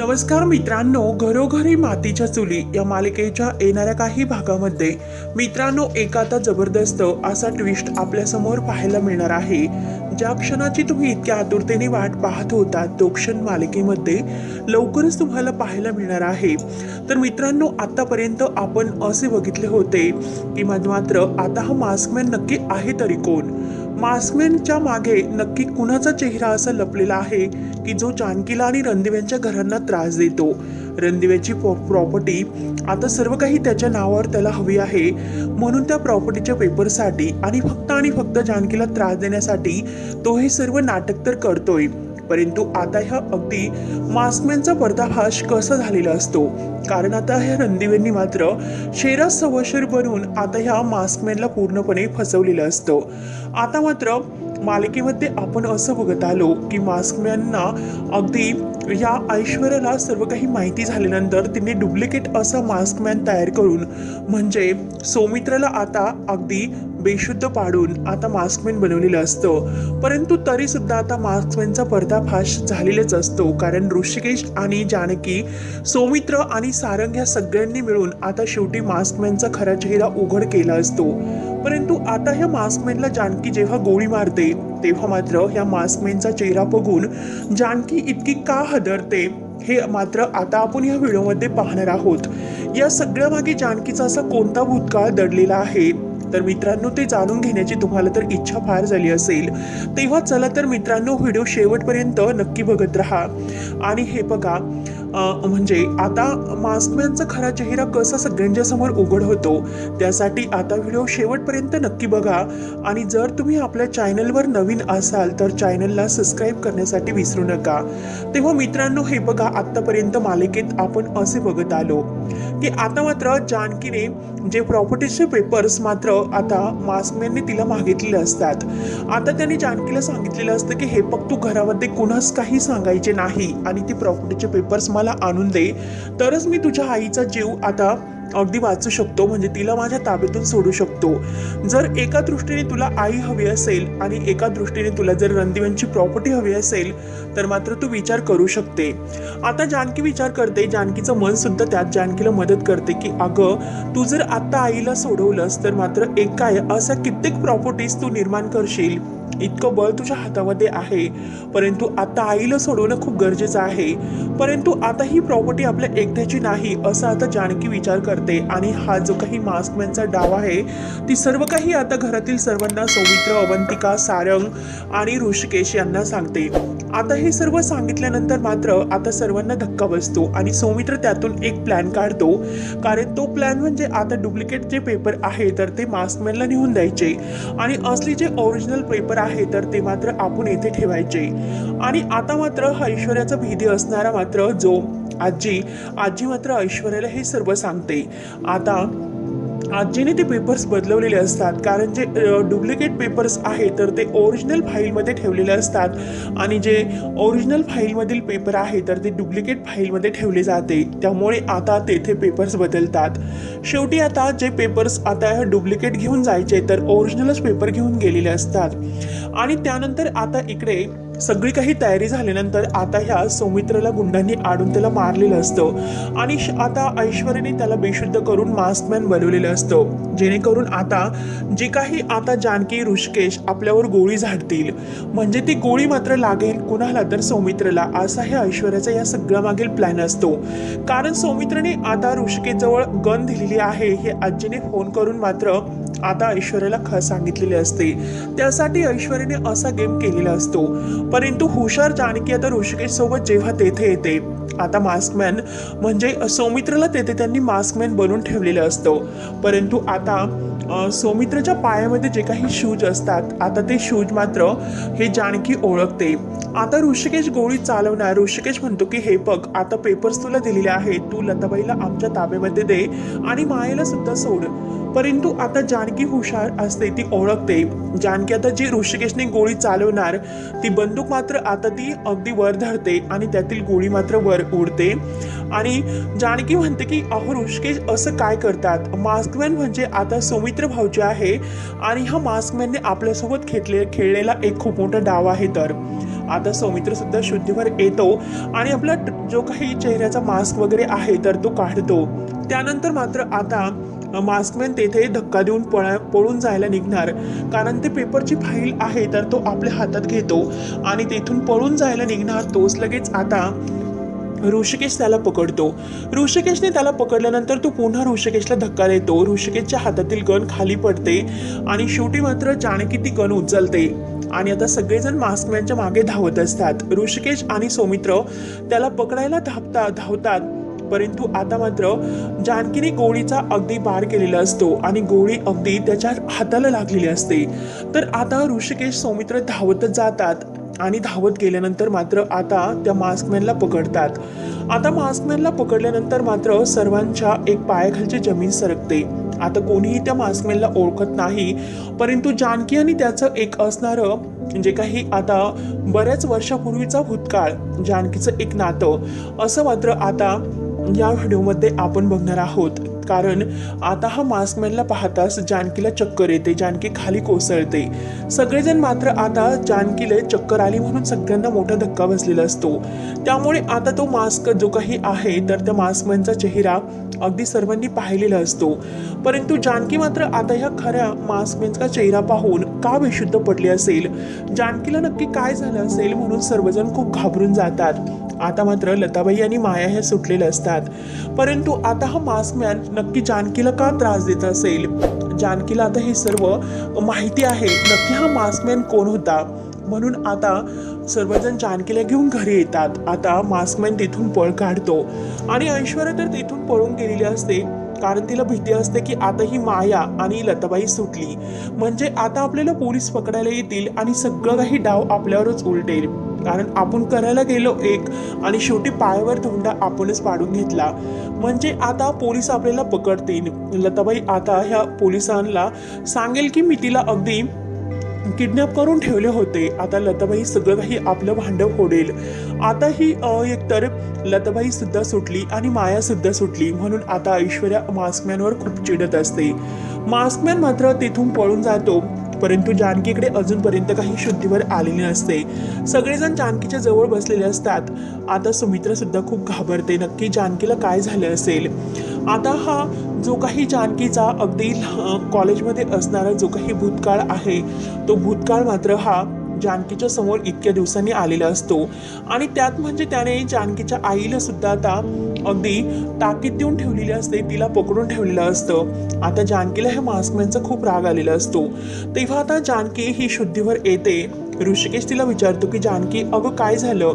नमस्कार मित्रांनो घरोघरी मातीच्या चुली या मालिकेच्या येणाऱ्या काही भागामध्ये मित्रांनो एक आता जबरदस्त असा ट्विस्ट आपल्यासमोर पाहायला मिळणार आहे. ज्या क्षणाची तुम्ही इतक्या आतुरतेने वाट पाहत होता तो क्षण मालिकेमध्ये लवकरच तुम्हाला पाहायला मिळणार आहे. तर मित्रांनो आतापर्यंत आपण असे बघितले होते की मात्र आता हा मास्कमॅन नक्की आहे तरी कोण? मास्कमॅनच्या मागे नक्की कुणाचा चेहरा असा लपलेला आहे की जो जानकीला आणि रणदिव्यांच्या घरांना त्रास देतो? रणदिव्याची प्रॉपर्टी आता सर्व काही त्याच्या नावावर त्याला हवी आहे. म्हणून त्या प्रॉपर्टीच्या पेपरसाठी आणि फक्त आणि फक्त जानकीला त्रास देण्यासाठी तो हे सर्व नाटक तर करतोय. परंतु आता ह्या अगदी मास्कमॅनचा पर्दाफाश कसा झालेला असतो? कारण आता ह्या रणदिवेंनी मात्र शेरा सवशर बनून आता ह्या मास्कमॅनला पूर्णपणे फसवलेलं असतं. आता मात्र मालिकेमध्ये आपण असं बघत आलो की मास्कमॅनना अगदी या ऐश्वर्याला सर्व काही माहिती झाल्यानंतर तिने डुप्लिकेट असा मास्कमॅन तयार करून म्हणजे सौमित्राला आता अगदी बेशुद्ध पाडून आता मास्कमॅन बनवलेलं असतं. परंतु तरीसुद्धा आता मास्कमॅनचा पर्दाफाश झालेलाच असतो कारण ऋषिकेश आणि जानकी सौमित्र आणि सारंग या सगळ्यांनी मिळून आता शेवटी मास्कमॅनचा खरा चेहरा उघड केला असतो. परंतु आता ह्या मास्कमॅनला जानकी जेव्हा गोळी मारते तेव्हा मात्र ह्या मास्कमॅनचा चेहरा बघून जानकी इतकी का हदरते हे मात्र आता आपण या व्हिडिओमध्ये पाहणार आहोत. या सगळ्या मागे जानकीचा असा कोणता भूतकाळ दडलेला आहे? तर मित्रांनो ते जाणून घेण्याची तुम्हाला तर इच्छा फार झाली असेल. तेव्हा चला तर मित्रांनो व्हिडिओ शेवटपर्यंत नक्की बघत राहा. आणि हे बघा म्हणजे आता मास्कमॅनचा खरा चेहरा कसा सगळ्यांच्या समोर उघड होतो त्यासाठी आता व्हिडिओ शेवटपर्यंत नक्की बघा. आणि जर तुम्ही आपल्या चॅनलवर नवीन असाल तर चॅनलला सबस्क्राईब करण्यासाठी विसरू नका. तेव्हा मित्रांनो हे बघा आतापर्यंत मालिकेत आपण असे बघत आलो की आता मात्र जानकीने जे प्रॉपर्टीचे पेपर्स मात्र आता मास्कमॅनने तिला मागितलेले असतात. आता त्याने जानकीला सांगितलेलं असतं की हे बघ तू घरामध्ये कुणास काही सांगायचे नाही आणि ती प्रॉपर्टीचे पेपर्स मला आणून दे. तरच मी तुझ्या आईचा जीव आता अगदी वाचू शकतो म्हणजे तिला माझ्या ताब्यातून सोडू शकतो. जर एका दृष्टीने तुला आई हवी असेल आणि एका दृष्टीने तुला जर रणदिव्यांची प्रॉपर्टी हवी असेल तर मात्र तू विचार करू शकते. आता जानकी विचार करते जानकीचं मन सुद्धा त्यात जानकीला मदत करते की अगं तू जर आता आईला सोडवलंस तर मात्र एक काय अशा कित्येक प्रॉपर्टीज तू निर्माण करशील. इतकं बळ तुझ्या हातामध्ये आहे. परंतु आता आईला सोडवणं खूप गरजेचं आहे. परंतु आता ही प्रॉपर्टी आपल्या एकट्याची नाही असं आता जानकी विचार करते. आणि हा जो काही मास्कमॅनचा डाव आहे ती सर्व काही आता घरातील सर्वांना सौमित्र अवंतिका सारंग आणि ऋषिकेश यांना सांगते. आता हे सर्व सांगितल्यानंतर मात्र आता सर्वांना धक्का बसतो आणि सौमित्र त्यातून एक प्लॅन काढतो. कारण तो प्लॅन म्हणजे आता डुप्लिकेट जे पेपर आहे तर ते मास्कमॅनला नेऊन द्यायचे. आणि असली जे ओरिजिनल पेपर आहे तर ते मात्र आपण येथे ठेवायचे. आणि आता मात्र हा ऐश्वर्याचा भीती असणारा मात्र जो आजी आजी मात्र ऐश्वर्याला हे सर्व सांगते. आता आजीने ते पेपर्स बदलवलेले असतात. कारण जे डुप्लिकेट पेपर्स आहे तर ते ओरिजिनल फाईलमध्ये ठेवलेले असतात. आणि जे ओरिजिनल फाईलमधील पेपर आहे तर ते डुप्लिकेट फाईलमध्ये ठेवले जाते. त्यामुळे आता तेथे पेपर्स बदलतात. शेवटी आता जे पेपर्स आता डुप्लिकेट घेऊन जायचे तर ओरिजिनलच पेपर घेऊन गेलेले असतात. आणि त्यानंतर आता इकडे सगळी काही तयारी झाल्यानंतर आता ह्या सौमित्रला गुंडांनी आडून त्याला मारलेलं असतं. आणि आता ऐश्वर्याने त्याला बेशुद्ध करून मास्कमॅन बनवलेलं असतं. जेणेकरून आता जे काही आता जानकी ऋषिकेश आपल्यावर गोळी झाडतील. म्हणजे ती गोळी मात्र लागेल कुणाला तर सौमित्रला असा हे ऐश्वर्याचा या सगळ्या मागील प्लॅन असतो. कारण सौमित्रने आता ऋषिकेशजवळ गन दिलेली आहे हे आजीने फोन करून मात्र आता ऐश्वर्याला ख सांगितलेले असते. त्यासाठी ऐश्वर्याने असा गेम केलेला असतो. परंतु हुशार जानकी आता ऋषिकेश सोबत जेव्हा तेथे येते आता मास्कमॅन म्हणजे सौमित्रला तेथे त्यांनी मास्कमॅन बनवून ठेवलेलं असतं. परंतु आता सौमित्रच्या पायामध्ये जे काही शूज असतात आता ते शूज मात्र हे जानकी ओळखते. आता ऋषिकेश गोळी चालवणार ऋषिकेश म्हणतो की हे बघ आता पेपर्स तुला दिलेले आहेत तू लताबाईला आमच्या ताब्यामध्ये दे आणि मायेला सुद्धा सोड. परंतु आता जानकी हुशार असते ती ओळखते. जानकी आता जी ऋषिकेशने गोळी चालवणार ती बंदूक मात्र आता ती अगदी वर धरते आणि त्यातील गोळी मात्र वर उडते. आणि जानकी म्हणते की अहो ऋषिकेश असं काय करतात? मास्कमॅन म्हणजे आता सौमित्र भाऊजी आहे आणि हा मास्कमॅनने आपल्यासोबत खेळले खेळलेला एक खूप मोठा डाव आहे तर. आता सौमित्र सुद्धा शुद्धीवर येतो आणि आपला जो काही चेहऱ्याचा मास्क वगैरे आहे तर तो काढतो. त्यानंतर मात्र आता मास्कमॅन तेथे धक्का देऊन पळा पळून जायला निघणार. कारण ते पेपरची फाईल आहे तर तो आपल्या हातात घेतो. आणि तेथून पळून जायला निघणार तोच लगेच आता ऋषिकेश त्याला पकडतो. ऋषिकेशने त्याला पकडल्यानंतर तो पुन्हा ऋषिकेशला धक्का देतो. ऋषिकेशच्या हातातील गन खाली पडते आणि शेवटी मात्र जानकी ती गन उचलते. आणि आता सगळेजण मास्कमॅनच्या मागे धावत असतात. ऋषिकेश आणि सौमित्र त्याला पकडायला धावतात धावतात. परंतु आता मात्र जानकीने गोळीचा अगदी बार केलेला असतो आणि गोळी अगदी त्याच्या हाताला लागलेली असते. तर आता ऋषिकेश सौमित्र धावतच जातात आणि धावत गेल्यानंतर मात्र आता त्या मास्कमॅनला पकडतात. आता मास्कमॅनला पकडल्यानंतर मात्र सर्वांच्या एक पायाखालची जमीन सरकते. आता कोणीही त्या मास्कमॅनला ओळखत नाही परंतु जानकी आणि त्याचं एक असणारं जे काही आता बऱ्याच वर्षापूर्वीचा भूतकाळ जानकीचं एक नातं असं मात्र आता या व्हिडिओमध्ये आपण बघणार आहोत. कारण आता हा मास्कमॅनला पाहताच जानकीला चक्कर येते जानकी खाली कोसळते. सगळेजण मात्र आता जानकीला चक्कर आली म्हणून सगळ्यांना मोठा धक्का बसलेला असतो. त्यामुळे आता तो मास्क जो काही आहे तर त्या मास्कमॅनचा चेहरा अगदी सर्वांनी पाहिलेला असतो. परंतु जानकी मात्र आता ह्या खऱ्या मास्कमॅनचा चेहरा पाहून का बेशुद्ध पडली असेल? जानकीला नक्की काय झालं असेल म्हणून सर्वजण खूप घाबरून जातात. आता मात्र लताबाई आणि माया हे सुटलेले असतात. परंतु आता हा मास्कमॅन नक्की जानकीला का त्रास देत असेल? जानकीला आता हे सर्व माहिती आहे. नक्की हा मास्कमॅन कोण होता? म्हणून आता सर्वजण जानकीला घेऊन घरी येतात. आता मास्कमॅन तिथून पळ काढतो. आणि ऐश्वर्या तर तिथून पळून गेलेली असते. कारण तिला भीती असते की आता ही माया आणि लताबाई सुटली. म्हणजे आता आपल्याला पोलीस पकडायला येतील आणि सगळं काही डाव आपल्यावरच उलटेल. कारण आपण करायला गेलो एक आणि शेवटी पायावर धोंडा आपणच पाडून घेतला. म्हणजे आता पोलीस आपल्याला पकडतील. लताबाई आता ह्या पोलिसांना सांगेल की मी तिला अगदी किडनॅप करून ठेवले होते. आता लताबाई सगळं काही आपलं भांडव फोडेल. आता ही एकतर लताबाई सुद्धा सुटली आणि माया सुद्धा सुटली म्हणून आता ऐश्वर्या मास्कमॅनवर खूप चिडत असते. मास्कमॅन मात्र तिथून पळून जातो. परंतु जानकीकडे अजूनपर्यंत काही शुद्धीवर आलेली नसते. सगळेजण जानकीच्या जवळ बसलेले असतात. आता सुमित्रा सुद्धा खूप घाबरते. नक्की जानकीला काय झालं असेल? आता हा जो काही जानकीचा अगदी कॉलेजमध्ये असणारा जो काही भूतकाळ आहे तो भूतकाळ मात्र हा जानकीच्या समोर इतक्या दिवसांनी आलेला असतो. आणि त्यात म्हणजे त्याने जानकीच्या आईला सुद्धा आता अगदी ताकीद देऊन ठेवलेली असते तिला पकडून ठेवलेलं असतं. आता जानकीला ह्या मास्कमॅनचा खूप राग आलेला असतो. तेव्हा आता जानकी ही शुद्धीवर येते. ऋषिकेश तिला विचारतो की जानकी अगं काय झालं?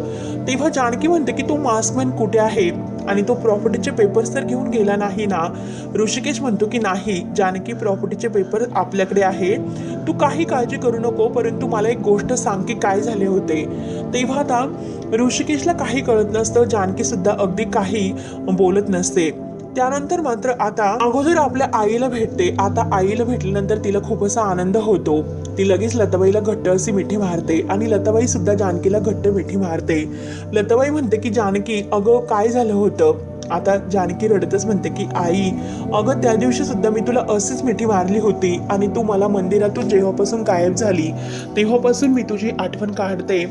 तेव्हा जानकी म्हणते की तो मास्कमॅन कुठे आहे? आणि तो प्रॉपर्टीचे पेपर्स तर घेऊन गेला नाही ना? ऋषिकेश म्हणतो की नाही जानकी प्रॉपर्टीचे पेपर आपल्याकडे आहे. तू काही काळजी करू नको परंतु मला एक गोष्ट सांग की काय झाले होते. तेव्हा आता ऋषिकेशला काही कळत नसतं जानकीसुद्धा अगदी काही बोलत नसते. त्यानंतर मात्र आता अगोदर आपल्या आईला भेटते. आता आईला भेटल्यानंतर तिला खूप असा आनंद होतो. ती लगेच लताबाईला घट्ट अशी मिठी मारते आणि लताबाई सुद्धा जानकीला घट्ट मिठी मारते. लताबाई म्हणते की जानकी अगं काय झालं होतं? आता जानकी रडतच म्हणते की आई अगं त्या दिवशी सुद्धा मी तुला अशीच मिठी मारली होती आणि तू मला मंदिरातून जेव्हापासून गायब झाली तेव्हापासून मी तुझी आठवण काढते.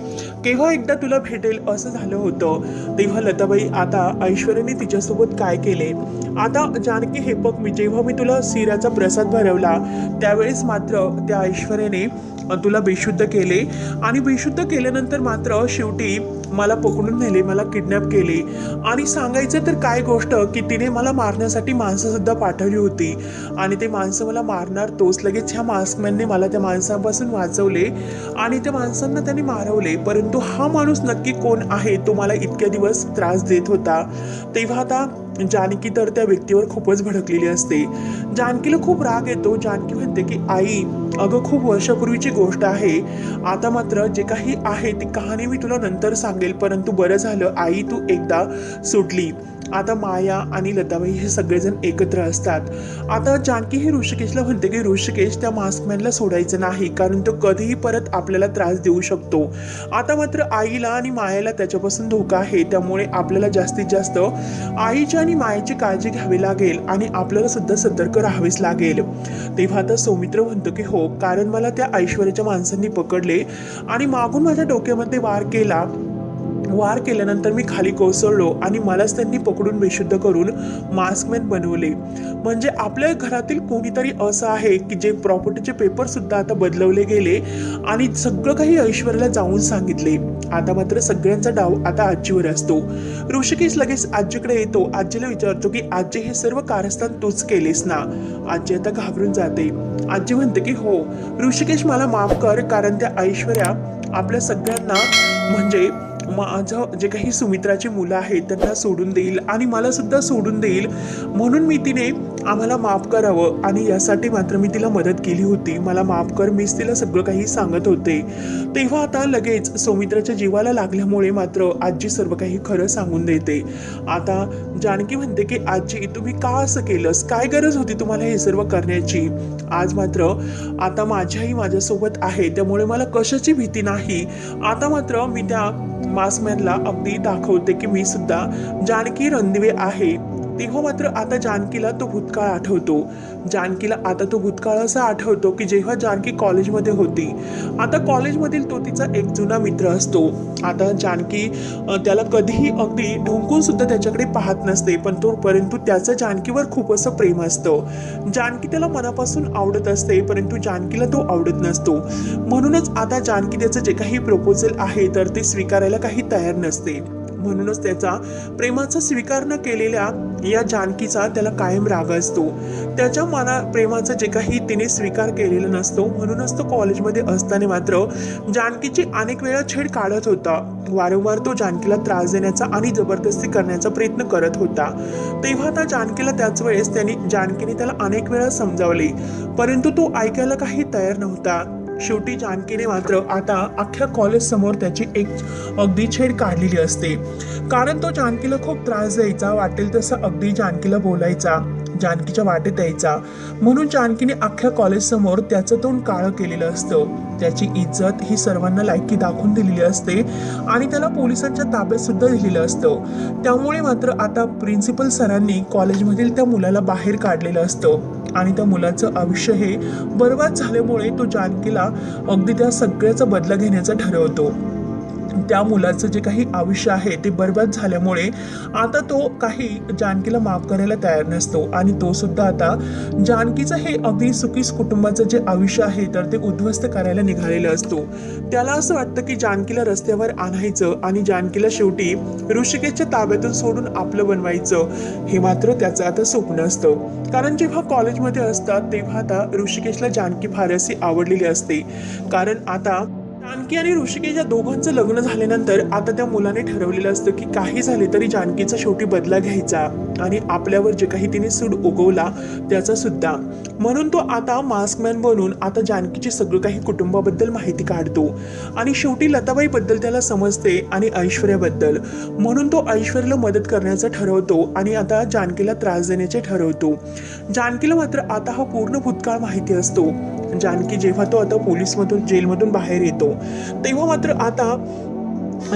केव्हा एकदा तुला भेटेल असं झालं होतं. तेव्हा लताबाई आता ऐश्वर्याने तिच्यासोबत काय केले? आता जानकी हे बघ मी जेव्हा मी तुला सिराचा प्रसाद भरवला त्यावेळेस मात्र त्या ऐश्वर्याने तुला बेशुद्ध केले आणि बेशुद्ध केल्यानंतर मात्र शेवटी मला पकडून नेले मला किडनॅप केले. आणि सांगायचं तर काय गोष्ट की तिने मला मारण्यासाठी माणसंसुद्धा पाठवली होती. आणि ते माणसं मला मारणार तोच लगेच ह्या मास्कमॅनने मला त्या माणसापासून वाचवले आणि त्या माणसांना त्यांनी मारवले. परंतु हा माणूस नक्की कोण आहे तो मला इतक्या दिवस त्रास देत होता. तेव्हा आता जानकी तर त्या व्यक्तीवर खूपच भडकलेली असते. जानकीला खूप राग येतो. जानकी म्हणते की आई अगं खूप वर्षापूर्वीची गोष्ट आहे. आता मात्र जे काही आहे ती कहाणी मी तुला नंतर सांगेल. परंतु बरं झालं आई तू एकदा सुटली. आता माया आणि लताबाई हे सगळेजण एकत्र असतात. आता जानकी हे ऋषिकेशला म्हणते की ऋषिकेश त्या मास्कमॅनला सोडायचं नाही कारण तो कधीही परत आपल्याला त्रास देऊ शकतो. आता मात्र आईला आणि मायाला त्याच्यापासून धोका आहे. त्यामुळे आपल्याला जास्तीत जास्त आईच्या आणि मायेची काळजी घ्यावी लागेल आणि आपल्याला सुद्धा सतर्क राहावेच लागेल. तेव्हा तर सौमित्र म्हणतो की हो कारण मला त्या ऐश्वर्याच्या माणसांनी पकडले आणि मागून माझ्या डोक्यामध्ये वार केला. वार केल्यानंतर मी खाली कोसळलो आणि मलाच त्यांनी पकडून बेशुद्ध करून मास्कमॅन बनवले. म्हणजे आपल्या घरातील कोणीतरी असं आहे की जे प्रॉपर्टीचे पेपर सुद्धा आता बदलवले गेले आणि सगळं काही ऐश्वर्याला जाऊन सांगितले. आता मात्र सगळ्यांचा डाव आता आजीवर असतो. ऋषिकेश लगेच आजीकडे येतो. आजीला विचारतो की आजी हे सर्व कारस्थान तूच केलेस ना? आजी आता घाबरून जाते. आजी म्हणते की हो ऋषिकेश मला माफ कर कारण त्या ऐश्वर्या आपल्या सगळ्यांना म्हणजे माझं जे काही सुमित्राची मुलं आहेत त्यांना सोडून देईल आणि मला सुद्धा सोडून देईल. म्हणून मी तिने आम्हाला माफ करावं आणि यासाठी मात्र मी तिला मदत केली होती. मला माफ कर मीच तिला सगळं काही सांगत होते. तेव्हा आता लगेच सौमित्राच्या जीवाला लागल्यामुळे मात्र आजी सर्व काही खरं सांगून देते. आता जानकी म्हणते की आजी तुम्ही का असं केलंस? काय गरज होती तुम्हाला हे सर्व करण्याची? आज मात्र आता माझी आई माझ्यासोबत आहे त्यामुळे मला कशाची भीती नाही. आता मात्र मी त्या मास्कमॅनला अगदी दाखवते की मी सुद्धा जानकी रणदिवे आहे. तेव्हा मात्र आता जानकीला तो भूतकाळ आठवतो. जानकीला आता तो भूतकाळ असा आठवतो की जेव्हा जानकी कॉलेजमध्ये होती. आता कॉलेजमधील तो तिचा एक जुना मित्र असतो. आता जानकी त्याला कधीही अगदी ढुंकून सुद्धा त्याच्याकडे पाहत नसते पण तो परंतु त्याचं जानकीवर खूप असं प्रेम असतं. जानकी त्याला मनापासून आवडत असते परंतु जानकीला तो आवडत नसतो. म्हणूनच आता जानकी त्याचं जे काही प्रपोजल आहे तर ते स्वीकारायला काही तयार नसते. म्हणूनच त्याचा प्रेमाचा स्वीकार न केलेल्या या जानकीचा त्याला कायम राग असतो. त्याच्या मना प्रेमाचं जे काही तिने स्वीकार केलेला नसतो म्हणूनच तो कॉलेजमध्ये असताना मात्र जानकीची अनेक वेळा छेड काढत होता. वारंवार तो जानकीला त्रास देण्याचा आणि जबरदस्ती करण्याचा प्रयत्न करत होता. तेव्हा त्या जानकीला त्याच वेळेस त्यांनी जानकीने त्याला अनेक वेळा समजावले परंतु तो ऐकायला काही तयार नव्हता. शेवटी जानकीने मात्र आता अख्ख्या कॉलेज समोर त्याची एक अगदी छेड काढलेली असते. कारण तो जानकीला खूप त्रास द्यायचा वाटेल तसं अगदी जानकीला बोलायचा जानकीच्या वाटेत यायचा. म्हणून जानकीने अख्ख्या कॉलेज समोर त्याचं तोंड काळं केलेलं असतं. त्याची इज्जत ही सर्वांना लायकी दाखवून दिलेली असते आणि त्याला पोलिसांच्या ताब्यात सुद्धा दिलेलं असतं. त्यामुळे मात्र आता प्रिन्सिपल सरांनी कॉलेजमधील त्या मुलाला बाहेर काढलेलं असतं. आणि त्या मुलाचं आयुष्य हे बरबाद झाल्यामुळे तो जानकीला अगदी त्या सगळ्याचा बदला घेण्याचा ठरवतो. त्या मुलाचं जे काही आयुष्य आहे ते बरबाद झाल्यामुळे आता तो काही जानकीला माफ करायला तयार नसतो. आणि तो सुद्धा आता जानकीचं हे अगदी सुखीस कुटुंबाचं जे आयुष्य आहे तर ते उद्ध्वस्त करायला निघालेलं असतो. त्याला असं वाटतं की जानकीला रस्त्यावर आणायचं आणि जानकीला शेवटी ऋषिकेशच्या ताब्यातून सोडून आपलं बनवायचं हे मात्र त्याचं आता स्वप्न असतं. कारण जेव्हा कॉलेजमध्ये असतात तेव्हा आता ऋषिकेशला जानकी फारशी आवडलेली असते. कारण आता जानकी आणि ऋषिकेश या दोघांचं लग्न झाल्यानंतर आता त्या मुलाने ठरवलेलं असतं की काही झाले तरी जानकीचा शेवटी बदला घ्यायचा आणि आपल्यावर जे काही तिने सूड उगवला त्याचा सुद्धा. म्हणून तो आता मास्कमॅन बनून आता जानकीची सगळं काही कुटुंबाबद्दल माहिती काढतो आणि शेवटी लताबाईबद्दल त्याला समजते आणि ऐश्वर्याबद्दल. म्हणून तो ऐश्वर्याला मदत करण्याचं ठरवतो आणि आता जानकीला त्रास देण्याचे ठरवतो. जानकीला मात्र आता हा पूर्ण भूतकाळ माहिती असतो. जानकी जेव्हा तो आता पोलीसमधून जेलमधून बाहेर येतो तेव्हा मात्र आता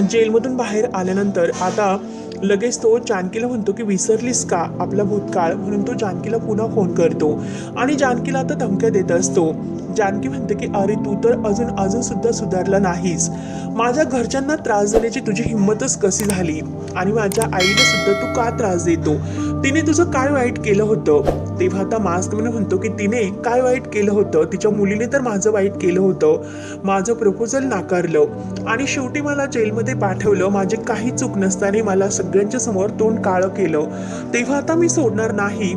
जेलमधून बाहेर आल्यानंतर आता लगेच तो जानकीला म्हणतो की विसरलीस का आपला भूतकाळ? म्हणून तो जानकीला पुन्हा फोन करतो. आणि जानकीला आता धमक्या देत असतो. जानकी म्हणते की अरे तू तर अजून अजून सुद्धा सुधारला नाहीस. माझ्या घरच्यांना त्रास देण्याची तुझी हिंमतच कशी झाली? आणि माझ्या आईला सुद्धा तू का त्रास देतो? तिने तुझं काय वाईट केलं होतं? तेव्हा आता मास्क म्हणतो की तिने काय वाईट केलं होतं? तिच्या मुलीने तर माझं वाईट केलं होतं. माझं प्रपोजल नाकारलं. आणि शेवटी मला जेलमध्ये पाठवलं. माझी काही चूक नसताना मला सगळ्यांच्या समोर तोंड काळं केलं. तेव्हा आता मी सोडणार नाही.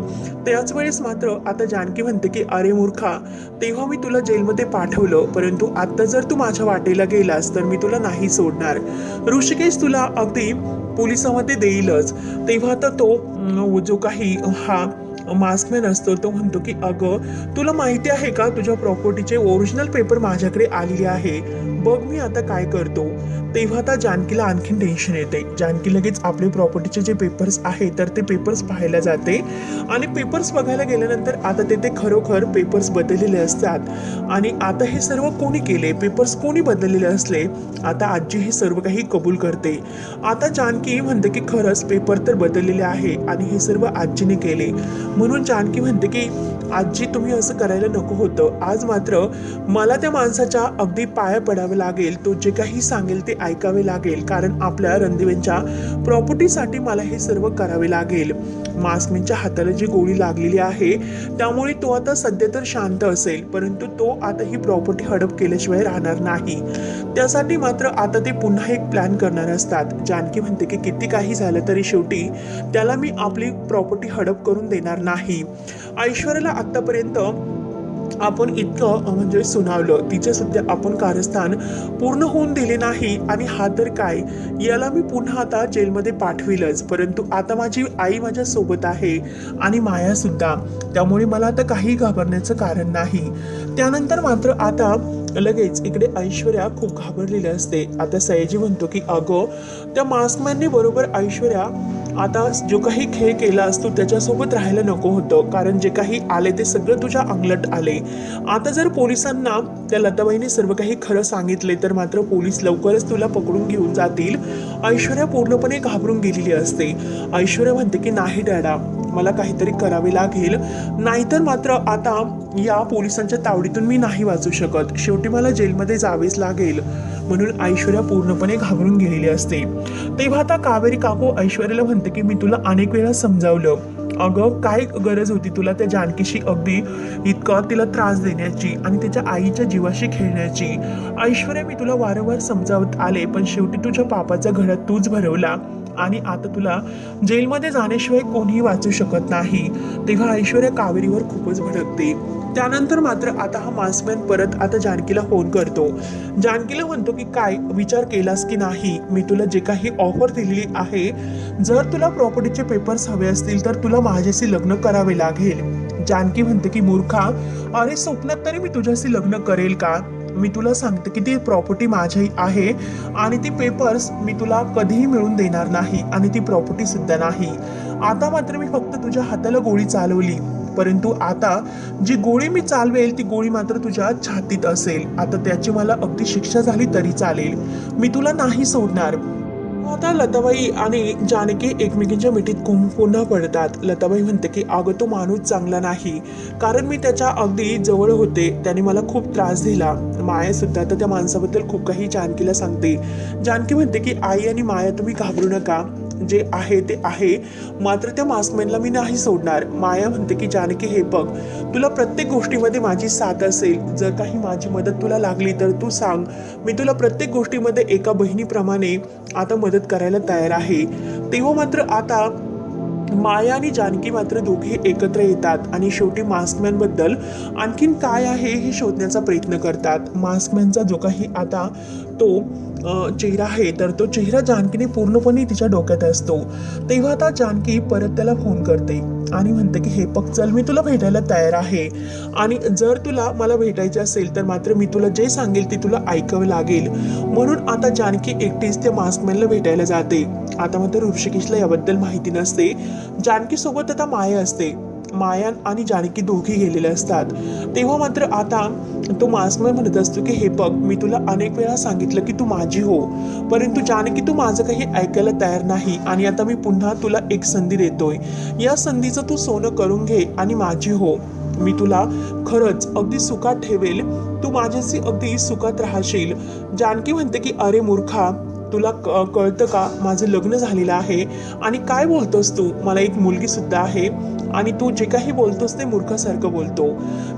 त्याच वेळेस मात्र आता जानकी म्हणते की अरे मूर्खा तेव्हा मी तुला जेलमध्ये पाठवलं परंतु आता जर तू माझ्या वाटेला गेलास तर मी तुला नाही सोडणार. ऋषिकेश तुला अगदी पोलिसामध्ये देईलच. तेव्हा आता तो जो काही हा मास्कमॅन असतो तो म्हणतो की अगं तुला माहिती आहे का तुझ्या प्रॉपर्टीचे ओरिजिनल पेपर माझ्याकडे आलेले आहे. बघ मी आता काय करतो. तेव्हा आता जानकीला आणखीन टेन्शन येते. जानकी लगेच आपले प्रॉपर्टीचे जे पेपर्स आहे तर ते पेपर्स पाहायला जाते. आणि पेपर्स बघायला गेल्यानंतर आता तेथे खरोखर पेपर्स बदललेले असतात. आणि आता हे सर्व कोणी केले? पेपर्स कोणी बदललेले असले? आता आजी हे सर्व काही कबूल करते. आता जानकी म्हणते की खरंच पेपर तर बदललेले आहे. आणि हे सर्व आजीने केले. म्हणून जानकी म्हणते की आजी तुम्ही असं करायला नको होतं. आज मात्र मला त्या माणसाच्या अगदी पाया पडावे लागेल. तो जे काही सांगेल ते ऐकावे लागेल. कारण आपल्या रणदिवेंच्या प्रॉपर्टीसाठी मला हे सर्व करावे लागेल. मास्कमिनच्या हाताला जी गोळी लागलेली आहे त्यामुळे तो आता सध्या तर शांत असेल. परंतु तो आता ही प्रॉपर्टी हडप केल्याशिवाय राहणार नाही. त्यासाठी मात्र आता ते पुन्हा एक प्लॅन करणार असतात. जानकी म्हणते की किती काही झालं तरी शेवटी त्याला मी आपली प्रॉपर्टी हडप करून देणार नाही. ऐश्वर्याला आत्तापर्यंत आपण इतकं म्हणजे सुनावलं. तिचे सुद्धा आपण कारस्थान पूर्ण होऊन दिले नाही. आणि हा तर काय? याला मी पुन्हा आता जेलमध्ये पाठविलच. परंतु आता माझी आई माझ्या सोबत आहे. आणि मायासुद्धा त्यामुळे मला आता काही घाबरण्याचं कारण नाही. त्यानंतर मात्र आता लगेच इकडे ऐश्वर्या खूप घाबरलेली असते. आता सयाजी म्हणतो की अगं त्या मास्कमॅनने बरोबर ऐश्वर्या आता जो काही खेळ केला असतो त्याच्यासोबत राहायला नको होतं. कारण जे काही आले ते सगळं तुझ्या अंगलट आले. आता जर पोलिसांना त्या लताबाईने सर्व काही खरं सांगितले तर मात्र पोलीस लवकरच तुला पकडून घेऊन जातील. ऐश्वर्या पूर्णपणे घाबरून गेलेली असते. ऐश्वर्या म्हणते की नाही डॅडा मला काहीतरी करावे लागेल. नाहीतर मात्र आता या पोलिसांच्या तावडीतून मी नाही वाचू शकत. शेवटी मला जेलमध्ये जावेच लागेल. म्हणून ऐश्वर्या पूर्णपणे घाबरून गेलेली असते. तेव्हा आता कावेरी काकू ऐश्वर्याला म्हणते की मी तुला अनेक वेळा समजावलं. अगं काय गरज होती तुला त्या जानकीशी अगदी? इतका तिला त्रास देण्याची आणि त्याच्या आईच्या जीवाशी खेळण्याची. ऐश्वर्या मी तुला वारंवार समजावत आले पण शेवटी तुझ्या पापाचा घडा तूच भरवला. आणि आता तुला जेलमध्ये जाण्याशिवाय कोणीही वाचू शकत नाही. तेव्हा ऐश्वर्या कावेरीवर खूपच भडकते. त्यानंतर मात्र आता हा मास्कमॅन परत आता जानकीला फोन करतो. जानकीला म्हणतो की काय विचार केलास की नाही? मी तुला जे काही ऑफर दिलेली आहे जर तुला प्रॉपर्टीचे पेपर्स हवे असतील तर तुला माझ्याशी लग्न करावे लागेल. जानकी म्हणते की मूर्खा अरे स्वप्नात तरी मी तुझ्याशी लग्न करेल का? मी तुला सांगते की ती प्रॉपर्टी माझी आहे आणि ती पेपर्स मी तुला कधीही मिळून देणार नाही आणि ती प्रॉपर्टी सुद्धा नाही. आता मात्र मी फक्त तुझ्या हाताला गोळी चालवली. परंतु आता जी गोळी मी चालवेल ती गोळी मात्र तुझ्या छातीत असेल. आता त्याची मला अगदी शिक्षा झाली तरी चालेल. मी तुला नाही सोडणार. आता लताबाई आणि जानकी एकमेकींच्या मिठीत कुंभ पुन्हा पडतात. लताबाई म्हणते की अगं तो माणूस चांगला नाही. कारण मी त्याच्या अगदी जवळ होते. त्याने मला खूप त्रास दिला. माया सुद्धा तर त्या माणसाबद्दल खूप काही जानकीला सांगते. जानकी म्हणते की आई आणि माया तुम्ही घाबरू नका. जे आहे ते आहे. मात्र त्या मास्कमॅनला मी नाही सोडणार. माया म्हणते की जानकी हे बघ. तुला प्रत्येक गोष्टीमध्ये माझी साथ असेल. जर काही माझी मदत तुला लागली तर तू सांग. मी तुला प्रत्येक गोष्टीमध्ये एका बहिणीप्रमाणे आता मदत करायला तयार आहे. तेव्हा मात्र आता माया आणि जानकी मात्र दोघे एकत्र येतात आणि शेवटी मास्कमॅनबद्दल आणखीन काय आहे हे शोधण्याचा प्रयत्न करतात. मास्कमॅनचा जो काही आता तो चेहरा आहे तर तो चेहरा जानकीने पूर्णपणे तिच्या डोक्यात असतो. तेव्हा आता जानकी परत त्याला फोन करते. आणि म्हणते की हे पग चल मी तुला भेटायला तयार आहे. आणि जर तुला मला भेटायचे असेल तर मात्र मी तुला जे सांगेल ते तुला ऐकावं लागेल. म्हणून आता जानकी एकटीच त्या मास्कमॅनला भेटायला जाते. आता मात्र ऋषिकेशला याबद्दल माहिती नसते. जानकीसोबत आता माया असते. मायान आणि जानकी दोघी गेलेले असतात. तेव्हा मात्र आता तो मास्कमॅन म्हणत असतो की हे बघ मी तुला अनेक वेळा सांगितलं की तू माझी हो. परंतु जानकी तू माझं काही ऐकायला तयार नाही आणि आता मी पुन्हा तुला एक संधी देतोय. या संधीचं तू सोनं करून घे आणि माझी हो. मी तुला खरंच अगदी सुखात ठेवेल. तू माझ्याशी अगदी सुखात राहशील. जानकी म्हणते की अरे मूर्खा तुला क- कळतं का? माझं लग्न झालेलं आहे. आणि काय बोलतोस तू? मला एक मुलगी सुद्धा आहे. आणि तू जे काही बोलतोस ते मूर्खासारखं बोलतो.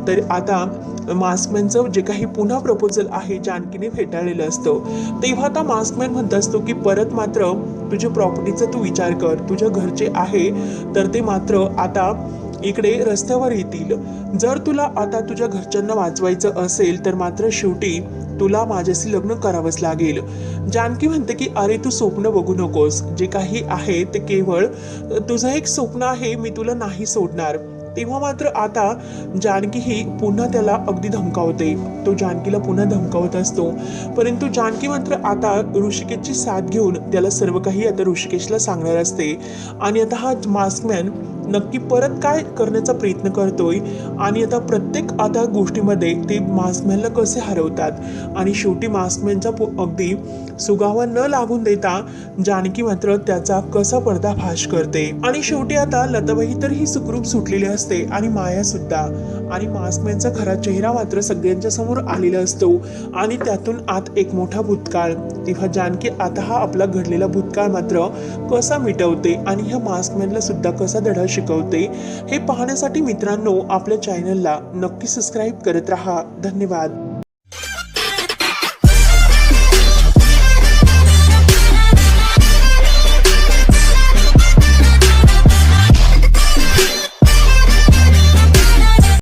तर आता मास्कमॅनचं जे काही पुन्हा प्रपोजल आहे जानकीने फेटाळलेलं असतं तेव्हा आता मास्कमॅन म्हणत असतो की परत मात्र तुझ्या प्रॉपर्टीचा तू विचार कर. तुझ्या घरचे आहे तर ते मात्र आता इकडे रस्त्यावर येतील. जर तुला आता तुझ्या घरच्यांना वाचवायचं असेल तर मात्र शेवटी तुला माझ्याशी लग्न करावंच लागेल. जानकी म्हणते की अरे तू स्वप्न बघू नकोस. जे काही आहे ते केवळ तुझं एक स्वप्न आहे मी तुला नाही सोडणार. तेव्हा मात्र आता जानकी ही पुन्हा त्याला अगदी धमकावते. तो जानकीला पुन्हा धमकावत असतो. परंतु जानकी मात्र आता ऋषिकेशची साथ घेऊन त्याला सर्व काही आता ऋषिकेशला सांगणार असते. आणि आता हा मास्कमॅन नक्की परत काय करण्याचा प्रयत्न करतोय? आणि आता प्रत्येक आता गोष्टीमध्ये ते मास्कमॅनला कसे हरवतात? आणि शेवटी मास्कमॅनचा अगदी सुगावा न लागून देता जानकी मात्र त्याचा कसा पर्दाफाश करते. आणि शेवटी आता लताबाई तर ही सुखरूप सुटलेली असते आणि माया सुद्धा. आणि मास्कमॅनचा खरा चेहरा मात्र सगळ्यांच्या समोर आलेला असतो. आणि त्यातून आत एक मोठा भूतकाळ. तेव्हा जानकी आता हा आपला घडलेला भूतकाळ मात्र कसा मिटवते आणि ह्या मास्कमॅनला सुद्धा कसा धडा शिकवते हे पाहण्यासाठी मित्रांनो आपल्या चॅनलला नक्की सबस्क्राईब करत राहा. धन्यवाद.